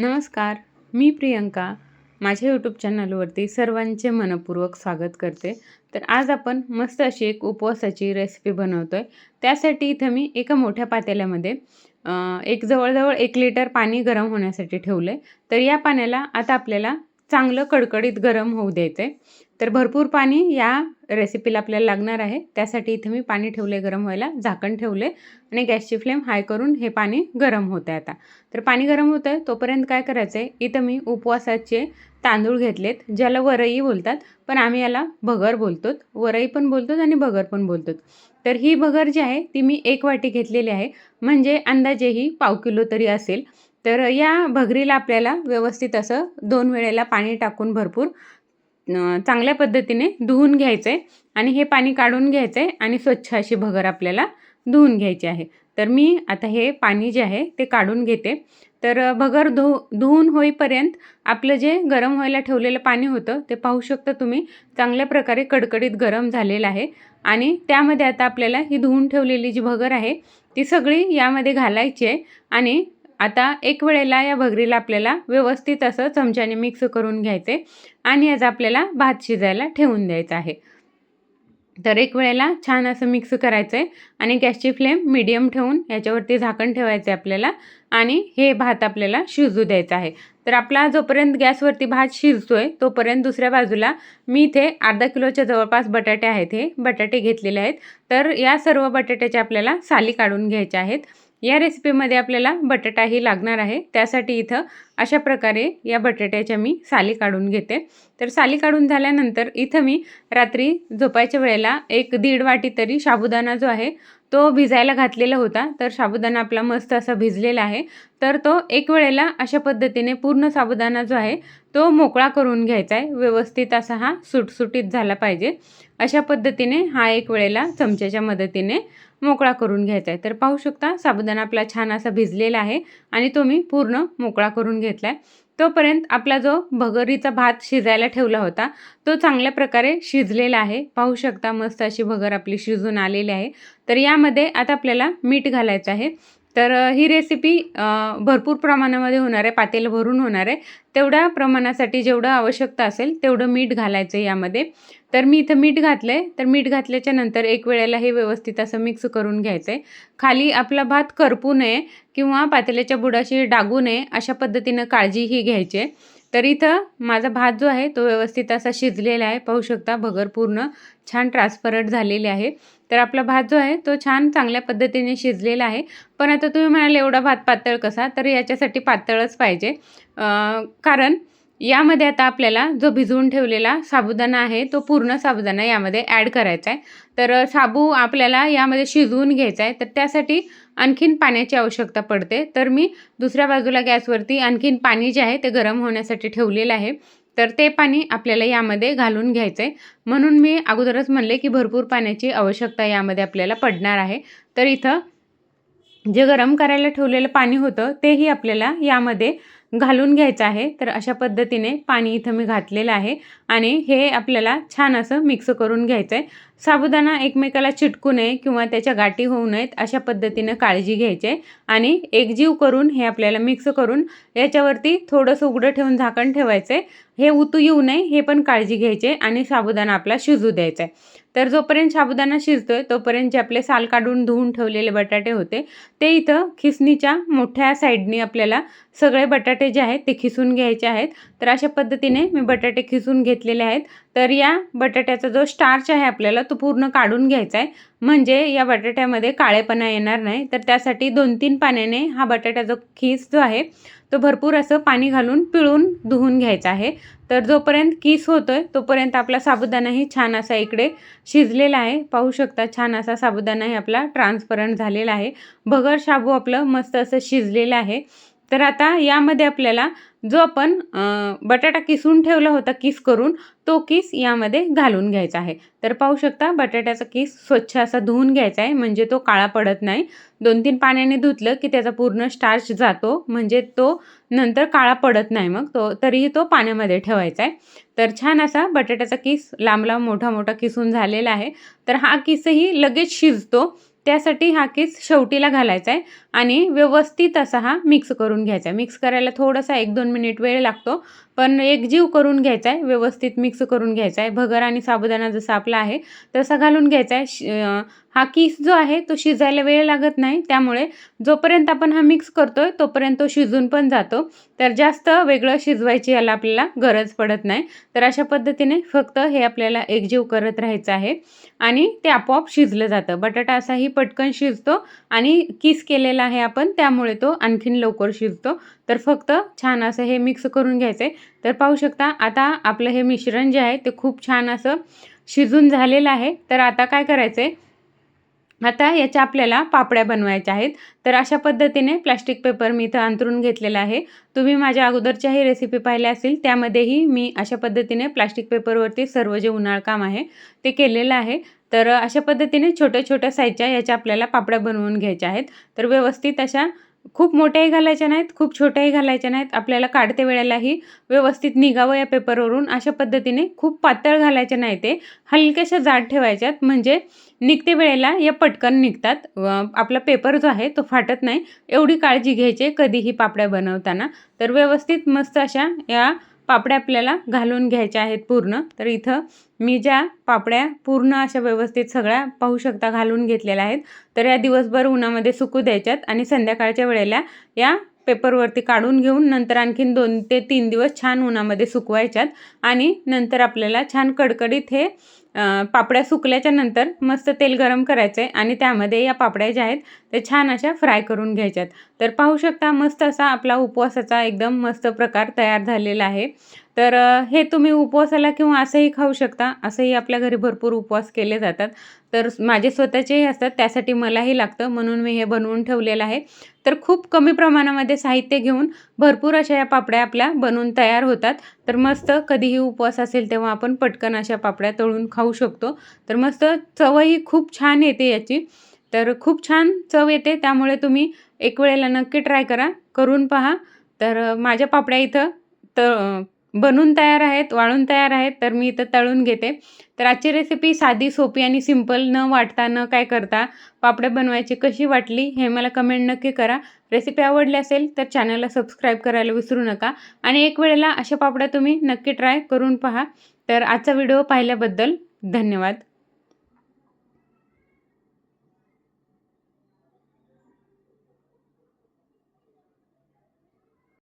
नमस्कार मी प्रियंका. माझ्या यूट्यूब चॅनलवरती सर्वांचे मनपूर्वक स्वागत करते. तर आज आपण मस्त अशी एक उपवासाची रेसिपी बनवतो आहे त्यासाठी इथं मी एका मोठ्या पातेल्यामध्ये एक जवळजवळ एक लिटर पाणी गरम होण्यासाठी ठेवलं आहे तर या पाण्याला आता आपल्याला चांगलं कडकडीत गरम होऊ द्यायचं आहे तर भरपूर पाणी या रेसिपीला आपल्याला लागणार आहे. त्यासाठी इथं मी पाणी ठेवले गरम व्हायला. झाकण ठेवले आणि गॅसची फ्लेम हाय करून हे पाणी गरम होत आहे आता. तर पाणी गरम होतं आहे तोपर्यंत काय करायचं आहे इथं मी उपवासाचे तांदूळ घेतलेत ज्याला वरई बोलतात पण आम्ही याला भगर बोलतो वरई पण बोलतो आणि भगर पण बोलतो तर ही भगर जी आहे ती मी एक वाटी घेतलेली आहे. म्हणजे अंदाजे ही पाव किलो तरी असेल. तर या भगरीला आपल्याला व्यवस्थित असं दोन वेळेला पाणी टाकून भरपूर चांगल्या पद्धतीने धुवून घ्यायचं आहे आणि हे पाणी काढून घ्यायचं आहे आणि स्वच्छ अशी भगर आपल्याला धुवून घ्यायची आहे. तर मी आता हे पाणी जे आहे ते काढून घेते. तर भगर धु धुवून होईपर्यंत आपलं जे गरम व्हायला ठेवलेलं पाणी होतं ते पाहू शकता तुम्ही. चांगल्या प्रकारे कडकडीत गरम झालेलं आहे आणि त्यामध्ये आता आपल्याला ही धुवून ठेवलेली जी भगर आहे ती सगळी यामध्ये घालायची आहे आणि आता एक वेळेला या भगरीला आपल्याला व्यवस्थित असं चमच्याने मिक्स करून घ्यायचे आणि याचा आपल्याला भात शिजायला ठेवून द्यायचा आहे. तर एक वेळेला छान असं मिक्स करायचं आहे आणि गॅसची फ्लेम मिडियम ठेवून याच्यावरती झाकण ठेवायचं आहे आपल्याला आणि हे भात आपल्याला शिजू द्यायचा आहे. तर आपला जोपर्यंत गॅसवरती भात शिजतो आहे तोपर्यंत दुसऱ्या बाजूला मी इथे अर्धा किलोच्या जवळपास बटाटे आहेत हे बटाटे घेतलेले आहेत. तर या सर्व बटाट्याच्या आपल्याला साली काढून घ्यायच्या आहेत. या रेसिपीमध्ये आपल्याला बटाटाही लागणार आहे. त्यासाठी इथं अशा प्रकारे या बटाट्याच्या मी साली काढून घेते. तर साली काढून झाल्यानंतर इथं मी रात्री झोपायच्या वेळेला एक दीड वाटी तरी साबुदाणा जो आहे तो भिजायला घातलेला होता. तर साबुदाणा आपला मस्त असा भिजलेला आहे. तर तो एक वेळेला अशा पद्धतीने पूर्ण साबुदाणा जो आहे तो मोकळा करून घ्यायचा आहे. व्यवस्थित असा हा सुटसुटीत झाला पाहिजे. अशा पद्धतीने हा एक वेळेला चमच्याच्या मदतीने मोकळा करून घ्यायचा आहे तर पाहू शकता साबुदाणा आपला छान असा भिजलेला आहे आणि तो मी पूर्ण मोकळा करून घेतला आहे तोपर्यंत आपला जो भगरीचा भात शिजायला ठेवला होता तो चांगल्या प्रकारे शिजलेला आहे. पाहू शकता मस्त अशी भगर आपली शिजून आलेली आहे. तर यामध्ये आता आपल्याला मीठ घालायचं आहे. तर ही रेसिपी भरपूर प्रमाणामध्ये होणार आहे पातेलं भरून होणार आहे. तेवढ्या प्रमाणासाठी जेवढं आवश्यकता असेल तेवढं मीठ घालायचं यामध्ये. तर मी इथं मीठ घातलं आहे तर मीठ घातल्याच्या नंतर एक वेळेला हे व्यवस्थित असं मिक्स करून घ्यायचं आहे खाली आपला भात करपू नये किंवा पातेल्याच्या बुडाशी डागू नये अशा पद्धतीनं काळजीही घ्यायची. आहे तर इथं माझा भात जो आहे तो व्यवस्थित असा शिजलेला आहे. पाहू शकता भगर पूर्ण छान ट्रान्सपरंट झालेले आहे. तर आपला भात जो आहे तो छान चांगल्या पद्धतीने शिजलेला आहे. पण आता तुम्ही म्हणाल एवढा भात पातळ कसा? तर याच्यासाठी पातळच पाहिजे. कारण यामध्ये आता आपल्याला जो भिजवून ठेवलेला साबुदाणा आहे तो पूर्ण साबुदाणा यामध्ये ॲड करायचा आहे तर साबू आपल्याला यामध्ये शिजवून घ्यायचा आहे तर त्यासाठी आणखीन पाण्याची आवश्यकता पडते. तर मी दुसऱ्या बाजूला गॅसवरती आणखीन पाणी जे आहे ते गरम होण्यासाठी ठेवलेलं आहे. तर ते पाणी आपल्याला यामध्ये घालून घ्यायचं आहे म्हणून मी अगोदरच म्हणले की भरपूर पाण्याची आवश्यकता यामध्ये आपल्याला पडणार आहे. तर इथं जे गरम करायला ठेवलेलं पाणी होतं तेही आपल्याला यामध्ये घालून घ्यायचं आहे तर अशा पद्धतीने पाणी इथं मी घातलेलं आहे आणि हे आपल्याला छान असं मिक्स करून घ्यायचं आहे साबुदाणा एकमेकाला चिटकू नये किंवा त्याच्या गाठी होऊ नयेत अशा पद्धतीनं काळजी घ्यायची आहे आणि एकजीव करून हे आपल्याला मिक्स करून याच्यावरती थोडंसं उघडं ठेवून झाकण ठेवायचं आहे हे उतू येऊ नये हे पण काळजी घ्यायचे आणि साबुदाणा आपला शिजू द्यायचा आहे तर जोपर्यंत साबुदाणा शिजतोय तोपर्यंत जे आपले साल काढून धुवून ठेवलेले बटाटे होते ते इथं खिसणीच्या मोठ्या साईडनी आपल्याला सगळे बटाटे जे आहेत ते खिसून घ्यायचे आहेत. तर अशा पद्धतीने मी बटाटे खिसून घेतलेले आहेत. तर या बटाट्याचा जो स्टार्च आहे आपल्याला तो पूर्ण काढून घ्यायचा आहे. म्हणजे या बटाट्यामध्ये काळेपणा येणार नाही. तर त्यासाठी दोन तीन पाण्याने हा बटाट्याचा खीस जो आहे तो भरपूर असं पाणी घालून पिळून धुवून घ्यायचा आहे. तर जोपर्यंत किस होतो आहे तोपर्यंत आपला साबुदाणाही छान असा इकडे शिजलेला आहे. पाहू शकता छान असा साबुदाणाही आपला ट्रान्सपरंट झालेला आहे. भगर शाबू आपलं मस्त असं शिजलेलं आहे. तर आता यामध्ये आपल्याला जो आपण बटाटा किसून ठेवला होता किस करून तो किस यामध्ये घालून घ्यायचा आहे. तर पाहू शकता बटाट्याचा किस स्वच्छ असा धुवून घ्यायचा आहे म्हणजे तो काळा पडत नाही. दोन तीन पाण्याने धुतलं की त्याचा पूर्ण स्टार्च जातो म्हणजे तो नंतर काळा पडत नाही मग तो तरीही तो पाण्यामध्ये ठेवायचा आहे. तर छान असा बटाट्याचा किस लांब लांब मोठा मोठा किसून झालेला आहे. तर हा किसही लगेच शिजतो. त्यासाठी हा केस शेवटीला घालायचा आहे आणि व्यवस्थित असा हा मिक्स करून घ्यायचा आहे. मिक्स करायला थोडासा एक दोन मिनिट वेळ लागतो पण एकजीव करून घ्यायचा आहे. व्यवस्थित मिक्स करून घ्यायचा आहे. भगर आणि साबुदाणा जसा आपला आहे तसा घालून घ्यायचा आहे. हा किस जो आहे तो शिजायला वेळ लागत नाही. त्यामुळे जोपर्यंत आपण हा मिक्स करतोय तोपर्यंत तो शिजून पण जातो. तर जास्त वेगळं शिजवायची याला आपल्याला गरज पडत नाही. तर अशा पद्धतीने फक्त हे आपल्याला एकजीव करत राहायचं आहे आणि ते आपोआप शिजलं जातं. बटाटा असाही पटकन शिजतो आणि किस केलेला आहे आपण त्यामुळे तो आणखीन लवकर शिजतो. तर फक्त छान असं हे मिक्स करून घ्यायचं आहे तर पाहू शकता आता आपलं हे मिश्रण जे आहे ते खूप छान असं शिजून झालेलं आहे. तर आता काय करायचं आहे आता याच्या आपल्याला पापड्या बनवायच्या आहेत. तर अशा पद्धतीने प्लास्टिक पेपर मी इथं अंतरून घेतलेला आहे. तुम्ही माझ्या अगोदरच्याही रेसिपी पाहिल्या असतील त्यामध्येही मी अशा पद्धतीने प्लास्टिक पेपरवरती सर्व जे उन्हाळ काम आहे ते केलेलं आहे. तर अशा पद्धतीने छोट्या छोट्या साईजच्या याच्या आपल्याला पापड्या बनवून घ्यायच्या आहेत. तर व्यवस्थित अशा खूप मोठ्याही घालायच्या नाहीत खूप छोट्याही घालायच्या नाहीत. आपल्याला काढते वेळेलाही व्यवस्थित निघावं या पेपरवरून. अशा पद्धतीने खूप पातळ घालायच्या नाही ते. हलक्याशा जाड ठेवायच्यात. म्हणजे निघते वेळेला या पटकन निघतात. आपला पेपर जो आहे तो फाटत नाही. एवढी काळजी घ्यायची कधीही पापड्या बनवताना. तर व्यवस्थित मस्त अशा या पापड्या आपल्याला घालून घ्यायच्या आहेत पूर्ण. तर इथं मी ज्या पापड्या पूर्ण अशा व्यवस्थित सगळ्या पाहू शकता घालून घेतलेल्या आहेत. तर या दिवसभर उन्हामध्ये सुकू द्यायच्यात आणि संध्याकाळच्या वेळेला या पेपरवरती काढून घेऊन नंतर आणखीन दोन ते तीन दिवस छान उन्हामध्ये सुकवायच्यात आणि नंतर आपल्याला छान कडकडीत हे पापड्या सुकल्याच्या नंतर मस्त तेल गरम करायचं आहे आणि त्यामध्ये या पापड्या ज्या आहेत ते छान अशा फ्राय करून घ्यायच्यात. तर पाहू शकता मस्त असा आपला उपवासाचा एकदम मस्त प्रकार तयार झालेला आहे. तर हे तुम्ही उपवासाला किंवा असंही खाऊ शकता असंही आपल्या घरी भरपूर उपवास केले जातात. तर माझे स्वतःचेही असतात त्यासाठी मलाही लागतं म्हणून मी हे बनवून ठेवलेलं आहे. तर खूप कमी प्रमाणामध्ये साहित्य घेऊन भरपूर अशा या पापड्या आपल्या बनवून तयार होतात. तर मस्त कधीही उपवास असेल तेव्हा आपण पटकन अशा पापड्या तळून खाऊ शकतो. तर मस्त चवही खूप छान येते याची. तर खूप छान चव येते त्यामुळे तुम्ही एक वेळेला नक्की ट्राय करा. करून पहा. तर माझ्या पापड्या इथं त बनून तयार आहेत वाळून तयार आहेत तर मी इथं तळून घेते. तर आजची रेसिपी साधी सोपी आणि सिंपल न वाटता न काय करता पापड्या बनवायची कशी वाटली हे मला कमेंट नक्की करा. रेसिपी आवडली असेल तर चॅनलला सबस्क्राईब करायला विसरू नका आणि एक वेळेला अशा पापड्या तुम्ही नक्की ट्राय करून पहा. तर आजचा व्हिडिओ पाहिल्याबद्दल धन्यवाद.